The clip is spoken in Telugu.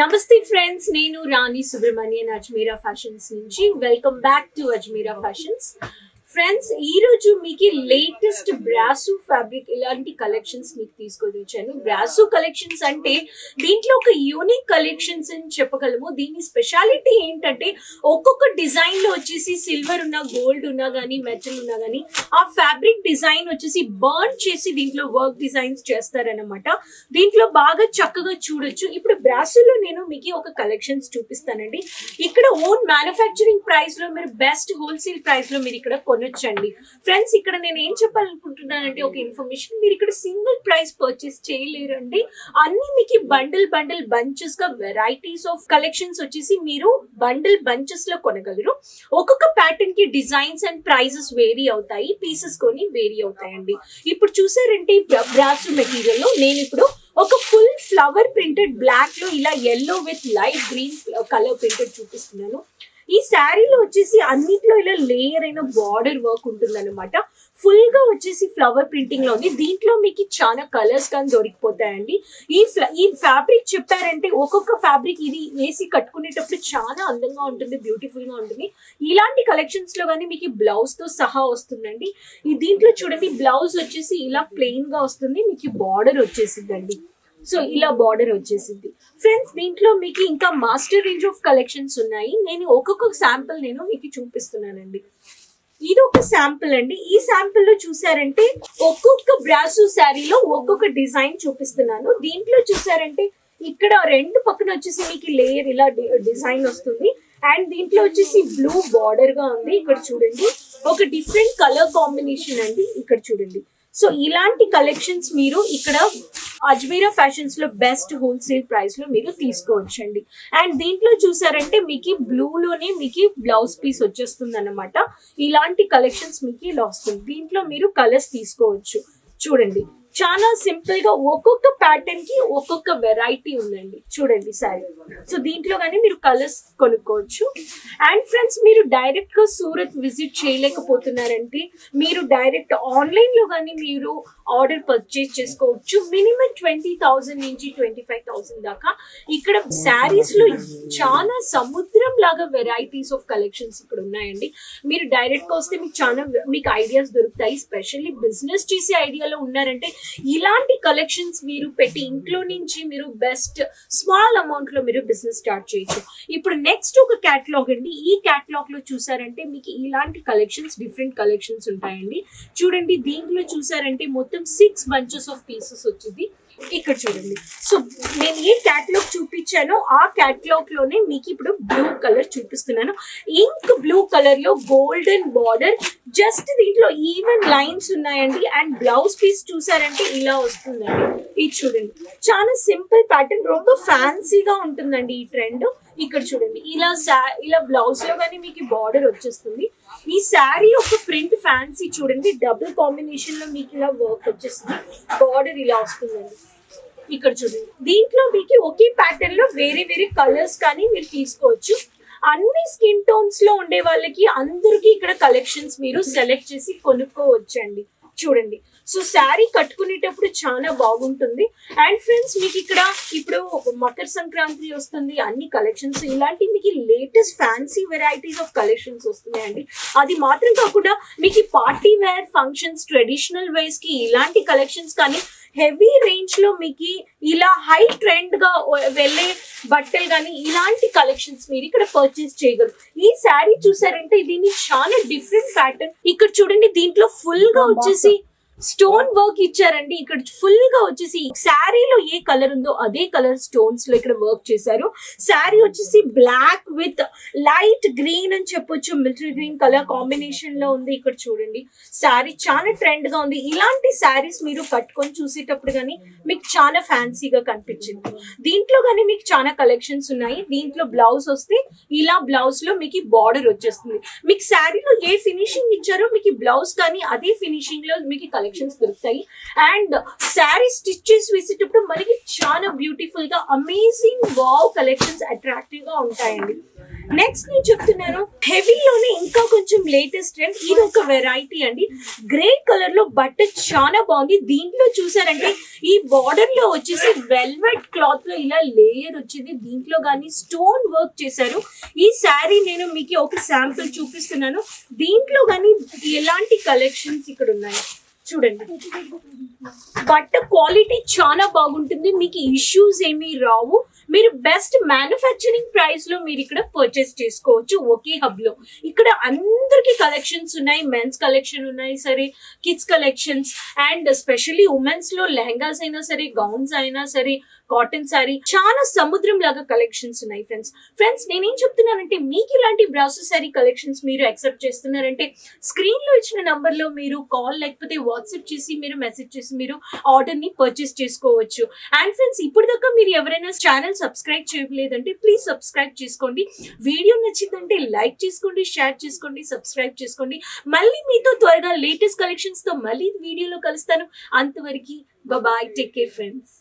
నమస్తే ఫ్రెండ్స్ నేను రాణి సుబ్రహ్మణ్యన్ అజ్మీరా ఫ్యాషన్స్ నుంచి. Welcome back to Ajmeera fashions friends ఈ రోజు మీకు లేటెస్ట్ బ్రాసు ఫ్యాబ్రిక్ ఇలాంటి కలెక్షన్స్ మీకు తీసుకొని వచ్చాను. బ్రాసు కలెక్షన్స్ అంటే దీంట్లో ఒక యూనిక్ కలెక్షన్స్ అని చెప్పగలము. దీని స్పెషాలిటీ ఏంటంటే ఒక్కొక్క డిజైన్లో వచ్చేసి సిల్వర్ ఉన్నా గోల్డ్ ఉన్నా కానీ మెటల్ ఉన్నా కానీ ఆ ఫ్యాబ్రిక్ డిజైన్ వచ్చేసి బర్న్ చేసి దీంట్లో వర్క్ డిజైన్స్ చేస్తారనమాట దీంట్లో బాగా చక్కగా చూడొచ్చు. ఇప్పుడు బ్రాసులో నేను మీకు ఒక కలెక్షన్స్ చూపిస్తానండి. ఇక్కడ ఓన్ మ్యానుఫ్యాక్చరింగ్ ప్రైస్లో మీరు బెస్ట్ హోల్సేల్ ప్రైస్లో మీరు ఇక్కడ కొనొచ్చండి. ఫ్రెండ్స్ ఇక్కడ నేను ఏం చెప్పాలనుకుంటున్నానంటే ఒక ఇన్ఫర్మేషన్ మీరు ఇక్కడ సింగిల్ ప్రైస్ పర్చేస్ చేయలేరండి. అన్ని మీకు బండిల్ బండిల్ బంచెస్గా వెరైటీస్ ఆఫ్ కలెక్షన్స్ వచ్చేసి మీరు బండిల్ బంచెస్లో కొనగలరు. ఒక్కొక్క ప్యాటర్న్కి డిజైన్స్ అండ్ ప్రైజెస్ వేరీ అవుతాయి. పీసెస్ కొని వేరీ అవుతాయండి. ఇప్పుడు చూసారంటే బ్రాస్ మెటీరియల్లో నేను ఇప్పుడు ఒక ఫుల్ ఫ్లవర్ ప్రింటెడ్ బ్లాక్లో ఇలా yellow with light green colour printed చూపిస్తున్నాను. ఈ శారీలో వచ్చేసి అన్నిట్లో ఇలా లేయర్ అయిన బార్డర్ వర్క్ ఉంటుందన్నమాట. ఫుల్గా వచ్చేసి ఫ్లవర్ ప్రింటింగ్లో ఉంది. దీంట్లో మీకు చాలా కలర్స్ కానీ దొరికిపోతాయండి. ఈ ఫ్ల- ఈ ఫ్యాబ్రిక్ చెప్పారంటే ఒక్కొక్క ఫ్యాబ్రిక్ ఇది వేసి కట్టుకునేటప్పుడు చాలా అందంగా ఉంటుంది బ్యూటిఫుల్గా ఉంటుంది. ఇలాంటి కలెక్షన్స్లో కానీ మీకు బ్లౌజ్తో సహా వస్తుందండి. ఈ దీంట్లో చూడండి బ్లౌజ్ వచ్చేసి ఇలా ప్లెయిన్గా వస్తుంది. మీకు బార్డర్ వచ్చేసిందండి. సో ఇలా బార్డర్ వచ్చేసింది. ఫ్రెండ్స్ దీంట్లో మీకు ఇంకా మాస్టర్ రేంజ్ ఆఫ్ కలెక్షన్స్ ఉన్నాయి. నేను ఒక్కొక్క శాంపుల్ నేను మీకు చూపిస్తున్నానండి. ఇది ఒక శాంపుల్ అండి. ఈ శాంపుల్లో చూసారంటే ఒక్కొక్క బ్రాసు శారీలో ఒక్కొక్క డిజైన్ చూపిస్తున్నాను. దీంట్లో చూసారంటే ఇక్కడ రెండు పక్కన వచ్చేసి మీకు లేయర్ ఇలా డిజైన్ వస్తుంది. అండ్ దీంట్లో వచ్చేసి బ్లూ బార్డర్గా ఉంది. ఇక్కడ చూడండి. ఒక డిఫరెంట్ కలర్ కాంబినేషన్ అండి. ఇక్కడ చూడండి. సో ఇలాంటి కలెక్షన్స్ మీరు ఇక్కడ అజ్మీరా ఫ్యాషన్స్లో బెస్ట్ హోల్సేల్ ప్రైస్లో మీరు తీసుకోవచ్చండి. అండ్ దీంట్లో చూసారంటే మీకు బ్లూ లోనే మీకు బ్లౌజ్ పీస్ వచ్చేస్తుంది అనమాట ఇలాంటి కలెక్షన్స్ మీకు ఇలా వస్తుంది. దీంట్లో మీరు కలర్స్ తీసుకోవచ్చు. చూడండి. చాలా సింపుల్గా ఒక్కొక్క ప్యాటర్న్కి ఒక్కొక్క వెరైటీ ఉందండి. చూడండి సారీ. సో దీంట్లో కానీ మీరు కలర్స్ కొనుక్కోవచ్చు. అండ్ ఫ్రెండ్స్ మీరు డైరెక్ట్గా సూరత్ విజిట్ చేయలేకపోతున్నారంటే మీరు డైరెక్ట్ ఆన్లైన్లో కానీ మీరు ఆర్డర్ పర్చేస్ చేసుకోవచ్చు. మినిమం ట్వంటీ థౌసండ్ నుంచి ట్వంటీ ఫైవ్ థౌసండ్ దాకా. ఇక్కడ శారీస్లో చాలా సముద్రం లాగా వెరైటీస్ ఆఫ్ కలెక్షన్స్ ఇక్కడ ఉన్నాయండి. మీరు డైరెక్ట్గా వస్తే మీకు చాలా మీకు ఐడియాస్ దొరుకుతాయి. స్పెషల్లీ బిజినెస్ చేసే ఐడియాలో ఉన్నారంటే ఇలాంటి కలెక్షన్స్ మీరు పెట్టి ఇంట్లో నుంచి మీరు బెస్ట్ స్మాల్ అమౌంట్లో మీరు బిజినెస్ స్టార్ట్ చేయొచ్చు. ఇప్పుడు నెక్స్ట్ ఒక క్యాటలాగ్ అండి. ఈ క్యాటలాగ్లో చూసారంటే మీకు ఇలాంటి కలెక్షన్స్ డిఫరెంట్ కలెక్షన్స్ ఉంటాయండి. చూడండి దీంట్లో చూసారంటే మొత్తం సిక్స్ బంచెస్ ఆఫ్ పీసెస్ వచ్చింది. ఇక్కడ చూడండి సో నేను ఏ క్యాటలాగ్ చూపించానో ఆ క్యాటలాగ్ లోనే మీకు ఇప్పుడు బ్లూ కలర్ చూపిస్తున్నాను ఇంక్ బ్లూ కలర్ లో గోల్డెన్ బార్డర్ జస్ట్ దీంట్లో ఈవెన్ లైన్స్ ఉన్నాయండి అండ్ బ్లౌజ్ పీస్ చూసారంటే ఇలా వస్తుందండి ఇది చూడండి చాలా సింపుల్ ప్యాటర్న్ ரொம்ப ఫ్యాన్సీగా ఉంటుందండి ఈ ట్రెండ్ ఇక్కడ చూడండి. ఇలా సా- ఇలా బ్లౌజ్లో కానీ మీకు బార్డర్ వచ్చేస్తుంది. ఈ శారీ ఒక ప్రింట్ ఫ్యాన్సీ చూడండి. డబుల్ కాంబినేషన్లో మీకు ఇలా వర్క్ వచ్చేస్తుంది. బార్డర్ ఇలా వస్తుందండి. ఇక్కడ చూడండి. దీంట్లో మీకు ఒకే ప్యాటర్న్లో వేరే వేరే కలర్స్ కానీ మీరు తీసుకోవచ్చు. అన్ని స్కిన్ టోన్స్లో ఉండే వాళ్ళకి అందరికీ ఇక్కడ కలెక్షన్స్ మీరు సెలెక్ట్ చేసి కొనుక్కోవచ్చండి. చూడండి. సో శారీ కట్టుకునేటప్పుడు చాలా బాగుంటుంది. అండ్ ఫ్రెండ్స్ మీకు ఇక్కడ ఇప్పుడు మకర సంక్రాంతి వస్తుంది అన్ని కలెక్షన్స్ ఇలాంటి మీకు latest fancy varieties of collections వస్తున్నాయండి. అది మాత్రం కాకుండా మీకు పార్టీ వేర్ ఫంక్షన్స్ ట్రెడిషనల్ వేస్కి ఇలాంటి కలెక్షన్స్ కానీ హెవీ రేంజ్లో మీకు ఇలా హై ట్రెండ్గా వెళ్ళే బట్టలు కానీ ఇలాంటి కలెక్షన్స్ మీరు ఇక్కడ పర్చేస్ చేయగలరు. ఈ శారీ చూసారంటే దీన్ని చాలా డిఫరెంట్ ప్యాటర్న్ ఇక్కడ చూడండి దీంట్లో ఫుల్గా వచ్చేసి స్టోన్ వర్క్ ఇచ్చారండి. ఇక్కడ ఫుల్గా వచ్చేసి శారీలో ఏ కలర్ ఉందో అదే కలర్ స్టోన్స్లో ఇక్కడ వర్క్ చేశారు. శారీ వచ్చేసి బ్లాక్ విత్ లైట్ గ్రీన్ అని చెప్పొచ్చు. మిలిటరీ గ్రీన్ కలర్ కాంబినేషన్లో ఉంది ఇక్కడ చూడండి. శారీ చాలా ట్రెండ్గా ఉంది. ఇలాంటి శారీస్ మీరు కట్టుకొని చూసేటప్పుడు కానీ మీకు చాలా ఫ్యాన్సీగా కనిపించింది. దీంట్లో కానీ మీకు చాలా కలెక్షన్స్ ఉన్నాయి. దీంట్లో బ్లౌజ్ వస్తే ఇలా బ్లౌజ్లో మీకు బార్డర్ వచ్చేస్తుంది. మీకు శారీలో ఏ ఫినిషింగ్ ఇచ్చారో మీకు బ్లౌజ్ కానీ అదే ఫినిషింగ్లో మీకు కలెక్షన్స్ దొరుకుతాయి. అండ్ శారీ స్టిచ్చెస్ వేసేటప్పుడు మనకి చాలా బ్యూటిఫుల్గా అమేజింగ్ వావ్ కలెక్షన్స్ అట్రాక్టివ్గా ఉంటాయండి. నెక్స్ట్ నేను చెప్తున్నాను హెవీలోనే ఇంకా కొంచెం లేటెస్ట్ ట్రెండ్ ఇది ఒక వెరైటీ అండి. గ్రే కలర్లో బట్ట చాలా బాగుంది. దీంట్లో చూసారంటే ఈ బార్డర్లో వచ్చేసి వెల్వెట్ క్లాత్లో ఇలా లేయర్ వచ్చింది. దీంట్లో కానీ స్టోన్ వర్క్ చేశారు. ఈ శారీ నేను మీకు ఒక శాంపుల్ చూపిస్తున్నాను. దీంట్లో కానీ ఎలాంటి కలెక్షన్స్ ఇక్కడ ఉన్నాయి? చూడండి. బట్ట క్వాలిటీ చాలా బాగుంటుంది. మీకు ఇష్యూస్ ఏమీ రావు. మీరు బెస్ట్ మ్యానుఫ్యాక్చరింగ్ ప్రైస్లో మీరు ఇక్కడ పర్చేస్ చేసుకోవచ్చు ఒకే హబ్లో. ఇక్కడ అందరికి కలెక్షన్స్ ఉన్నాయి మెన్స్ కలెక్షన్ ఉన్నాయి సరే కిడ్స్ కలెక్షన్స్ అండ్ స్పెషల్లీ ఉమెన్స్లో లెహంగాస్ అయినా సరే గౌన్స్ అయినా సరే కాటన్ సారీ చాలా సముద్రం లాగా కలెక్షన్స్ ఉన్నాయి ఫ్రెండ్స్ ఫ్రెండ్స్ నేనేం చెప్తున్నానంటే మీకు ఇలాంటి బ్రౌసర్ సారీ కలెక్షన్స్ మీరు యాక్సెప్ట్ చేస్తున్నారంటే స్క్రీన్లో ఇచ్చిన నంబర్లో మీరు కాల్ లేకపోతే వాట్సాప్ చేసి మీరు మెసేజ్ చేసి మీరు ఆర్డర్ని పర్చేస్ చేసుకోవచ్చు. అండ్ ఫ్రెండ్స్ ఇప్పుడు దాకా మీరు ఎవరైనా ఛానల్స్ సబ్స్క్రైబ్ చేయలేదంటే ప్లీజ్ సబ్స్క్రైబ్ చేసుకోండి. వీడియో నచ్చిందంటే లైక్ చేసుకోండి షేర్ చేసుకోండి సబ్స్క్రైబ్ చేసుకోండి. మళ్ళీ మీతో త్వరగా లేటెస్ట్ కలెక్షన్స్తో మళ్ళీ వీడియోలో కలుస్తాను. అంతవరకు బాయ్ టేక్ కేర్ ఫ్రెండ్స్